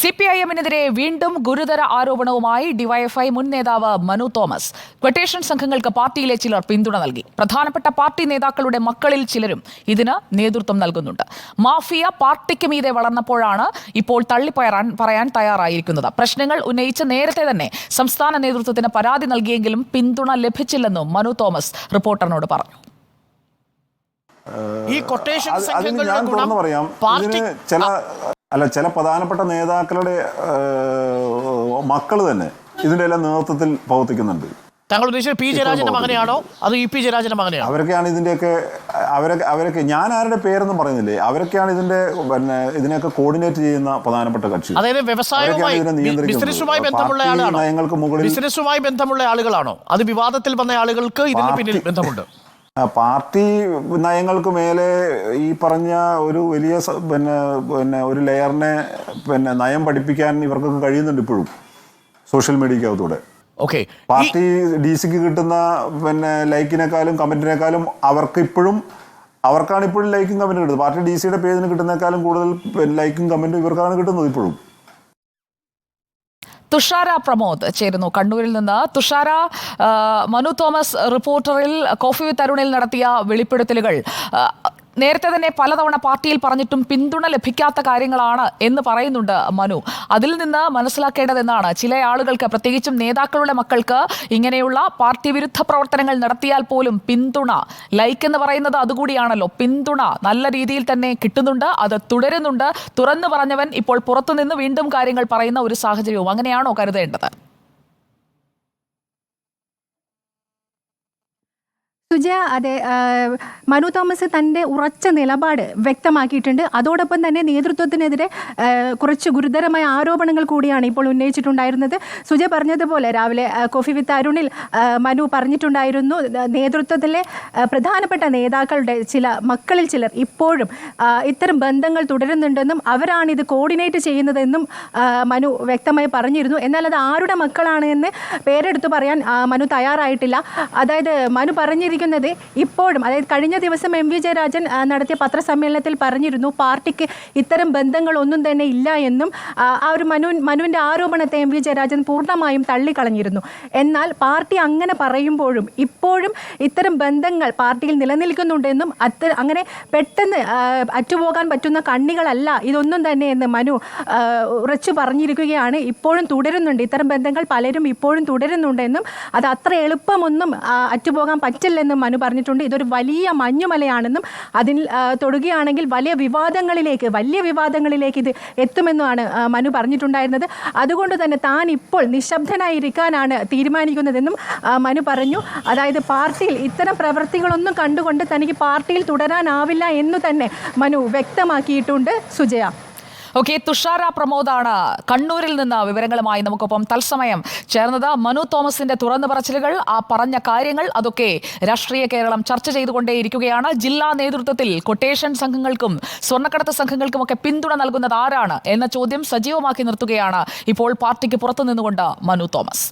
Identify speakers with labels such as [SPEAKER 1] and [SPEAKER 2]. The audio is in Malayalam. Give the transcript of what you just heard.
[SPEAKER 1] സി പി ഐ എമ്മിനെതിരെ വീണ്ടും ഗുരുതര ആരോപണവുമായി ഡിവൈഎഫ്ഐ മുൻ നേതാവ് മനു തോമസ്. ക്വട്ടേഷൻ സംഘങ്ങൾക്ക് പാർട്ടിയിലെ ചിലർ പിന്തുണ നൽകി. പ്രധാനപ്പെട്ട പാർട്ടി നേതാക്കളുടെ മക്കളിൽ ചിലരും ഇതിന് നേതൃത്വം നൽകുന്നുണ്ട്. മാഫിയ പാർട്ടിക്ക് മീതെ വളർന്നപ്പോഴാണ് ഇപ്പോൾ തള്ളിപ്പയറാൻ പറയാൻ തയ്യാറായിരിക്കുന്നത്. പ്രശ്നങ്ങൾ ഉന്നയിച്ച് നേരത്തെ തന്നെ സംസ്ഥാന നേതൃത്വത്തിന് പരാതി നൽകിയെങ്കിലും പിന്തുണ ലഭിച്ചില്ലെന്നും മനു തോമസ് റിപ്പോർട്ടറിനോട് പറഞ്ഞു.
[SPEAKER 2] ഈ കൊട്ടേഷൻ സംഘങ്ങളുടെ ഗുണം പാർട്ടി
[SPEAKER 3] ചില അല്ല ചില പ്രധാനപ്പെട്ട നേതാക്കളുടെ മക്കൾ തന്നെ ഇതിന്റെ എല്ലാം നേതൃത്വത്തിൽ പ്രവർത്തിക്കുന്നുണ്ട്.
[SPEAKER 2] താങ്കൾ ഉദ്ദേശിച്ചത് പി ജയരാജന്റെ മകനെയാണോ? അത് ഇ പി ജയരാജന്റെ മകനെയാണോ?
[SPEAKER 3] അവരൊക്കെയാണ് ഇതിന്റെയൊക്കെ അവരൊക്കെ അവരൊക്കെ ഞാൻ ആരുടെ പേരൊന്നും പറയുന്നില്ലേ? അവരൊക്കെയാണ് ഇതിന്റെ പിന്നെ ഇതിനെയൊക്കെ കോർഡിനേറ്റ് ചെയ്യുന്ന പ്രധാനപ്പെട്ട കക്ഷി.
[SPEAKER 2] അതായത് വ്യവസായവുമായി. ബിസിനസ്സുമായി ബന്ധമുള്ള ആളാണോ? ബിസിനസ്സുമായി ബന്ധമുള്ള ആളുകളാണോ? അത് വിവാദത്തിൽ വന്ന ആളുകൾക്ക് ഇതിന് പിന്നിൽ ബന്ധമുണ്ട്.
[SPEAKER 3] പാർട്ടി നയങ്ങൾക്ക് മേലെ ഈ പറഞ്ഞ ഒരു വലിയ പിന്നെ പിന്നെ ഒരു ലെയറിനെ പിന്നെ നയം പഠിപ്പിക്കാൻ ഇവർക്കൊക്കെ കഴിയുന്നുണ്ട് ഇപ്പോഴും സോഷ്യൽ മീഡിയക്കകത്തൂടെ.
[SPEAKER 2] ഓക്കെ.
[SPEAKER 3] പാർട്ടി ഡി സിക്ക് കിട്ടുന്ന പിന്നെ ലൈക്കിനേക്കാളും കമന്റിനേക്കാളും അവർക്ക് ഇപ്പോഴും അവർക്കാണ് ഇപ്പോഴും ലൈക്കും കമന്റും കിട്ടുന്നത്. പാർട്ടി ഡി സിയുടെ പേജിന് കിട്ടുന്നേക്കാളും കൂടുതൽ ലൈക്കും കമന്റും ഇവർക്കാണ് കിട്ടുന്നത് ഇപ്പോഴും.
[SPEAKER 1] തുഷാര പ്രമോദ് ചേരുന്നു. കണ്ണൂരിൽ നിന്ന് തുഷാര മനു തോമസ് റിപ്പോർട്ടറിൽ കോഫി വിത്ത് അരുണിൽ നടത്തിയ വെളിപ്പെടുത്തലുകൾ. നേരത്തെ തന്നെ പലതവണ പാർട്ടിയിൽ പറഞ്ഞിട്ടും പിന്തുണ ലഭിക്കാത്ത കാര്യങ്ങളാണ് എന്ന് പറയുന്നുണ്ട് മനു. അതിൽ നിന്ന് മനസ്സിലാക്കേണ്ടതെന്നാണ്. ചില ആളുകൾക്ക് പ്രത്യേകിച്ചും നേതാക്കളുടെ മക്കൾക്ക് ഇങ്ങനെയുള്ള പാർട്ടി വിരുദ്ധ പ്രവർത്തനങ്ങൾ നടത്തിയാൽ പോലും പിന്തുണ ലൈക്ക് എന്ന് പറയുന്നത് അതുകൂടിയാണല്ലോ. പിന്തുണ നല്ല രീതിയിൽ തന്നെ കിട്ടുന്നുണ്ട് അത് തുടരുന്നുണ്ട്. തുറന്നു പറഞ്ഞവൻ ഇപ്പോൾ പുറത്തുനിന്ന് വീണ്ടും കാര്യങ്ങൾ പറയുന്ന ഒരു സാഹചര്യവും അങ്ങനെയാണോ കരുതേണ്ടത്?
[SPEAKER 4] സുജയ അതെ മനു തോമസ് തന്റെ ഉറച്ച നിലപാട് വ്യക്തമാക്കിയിട്ടുണ്ട്. അതോടൊപ്പം തന്നെ നേതൃത്വത്തിനെതിരെ കുറച്ച് ഗുരുതരമായ ആരോപണങ്ങൾ കൂടിയാണ് ഇപ്പോൾ ഉന്നയിച്ചിട്ടുണ്ടായിരുന്നത്. സുജ പറഞ്ഞതുപോലെ രാവിലെ കോഫി വിത്ത് അരുണിൽ മനു പറഞ്ഞിട്ടുണ്ടായിരുന്നു. നേതൃത്വത്തിലെ പ്രധാനപ്പെട്ട നേതാക്കളുടെ ചില മക്കളിൽ ചിലർ ഇപ്പോഴും ഇത്തരം ബന്ധങ്ങൾ തുടരുന്നുണ്ടെന്നും അവരാണ് ഇത് കോർഡിനേറ്റ് ചെയ്യുന്നതെന്നും മനു വ്യക്തമായി പറഞ്ഞിരുന്നു. എന്നാൽ അത് ആരുടെ മക്കളാണ് എന്ന് പേരെടുത്ത് പറയാൻ മനു തയ്യാറായിട്ടില്ല. അതായത് മനു പറഞ്ഞിരിക്കുന്നത് ഇപ്പോഴും അതായത് കഴിഞ്ഞ ദിവസം എം വി ജയരാജൻ നടത്തിയ പത്രസമ്മേളനത്തിൽ പറഞ്ഞിരുന്നു പാർട്ടിക്ക് ഇത്തരം ബന്ധങ്ങളൊന്നും തന്നെ ഇല്ല എന്നും ആ, ഒരു മനു മനുവിന്റെ ആരോപണത്തെ എം വി ജയരാജൻ പൂർണമായും തള്ളിക്കളഞ്ഞിരുന്നു. എന്നാൽ പാർട്ടി അങ്ങനെ പറയുമ്പോഴും ഇപ്പോഴും ഇത്തരം ബന്ധങ്ങൾ പാർട്ടിയിൽ നിലനിൽക്കുന്നുണ്ടെന്നും അത്ത അങ്ങനെ പെട്ടെന്ന് അറ്റുപോകാൻ പറ്റുന്ന കണ്ണികളല്ല ഇതൊന്നും തന്നെ എന്ന് മനു ഉറച്ചു പറഞ്ഞിരിക്കുകയാണ്. ഇപ്പോഴും തുടരുന്നുണ്ട്. ഇത്തരം ബന്ധങ്ങൾ പലരും ഇപ്പോഴും തുടരുന്നുണ്ടെന്നും അത് അത്ര എളുപ്പമൊന്നും അറ്റുപോകാൻ പറ്റില്ലെന്നും മനു പറഞ്ഞിട്ടുണ്ട്. ഇതൊരു വലിയ മഞ്ഞുമലയാണെന്നും അതിൽ തൊടുകയാണെങ്കിൽ വലിയ വിവാദങ്ങളിലേക്ക് വലിയ വിവാദങ്ങളിലേക്ക് ഇത് എത്തുമെന്നുമാണ് മനു പറഞ്ഞിട്ടുണ്ടായിരുന്നത്. അതുകൊണ്ട് തന്നെ താൻ ഇപ്പോൾ നിശബ്ദനായിരിക്കാനാണ് തീരുമാനിക്കുന്നതെന്നും മനു പറഞ്ഞു. അതായത് പാർട്ടിയിൽ ഇത്തരം പ്രവൃത്തികളൊന്നും കണ്ടുകൊണ്ട് തനിക്ക് പാർട്ടിയിൽ തുടരാനാവില്ല എന്ന് തന്നെ മനു വ്യക്തമാക്കിയിട്ടുണ്ട് സുജയ.
[SPEAKER 1] ഓക്കെ തുഷാര പ്രമോദാണ് കണ്ണൂരിൽ നിന്ന് വിവരങ്ങളുമായി നമുക്കൊപ്പം തത്സമയം ചേർന്നത്. മനു തോമസിന്റെ തുറന്നു പറച്ചിലുകൾ ആ പറഞ്ഞ കാര്യങ്ങൾ അതൊക്കെ രാഷ്ട്രീയ കേരളം ചർച്ച ചെയ്തുകൊണ്ടേയിരിക്കുകയാണ്. ജില്ലാ നേതൃത്വത്തിൽ കൊട്ടേഷൻ സംഘങ്ങൾക്കും സ്വർണക്കടത്ത് സംഘങ്ങൾക്കും ഒക്കെ പിന്തുണ നൽകുന്നത് ആരാണ് എന്ന ചോദ്യം സജീവമാക്കി നിർത്തുകയാണ് ഇപ്പോൾ പാർട്ടിക്ക് പുറത്തു നിന്നുകൊണ്ട് മനു തോമസ്.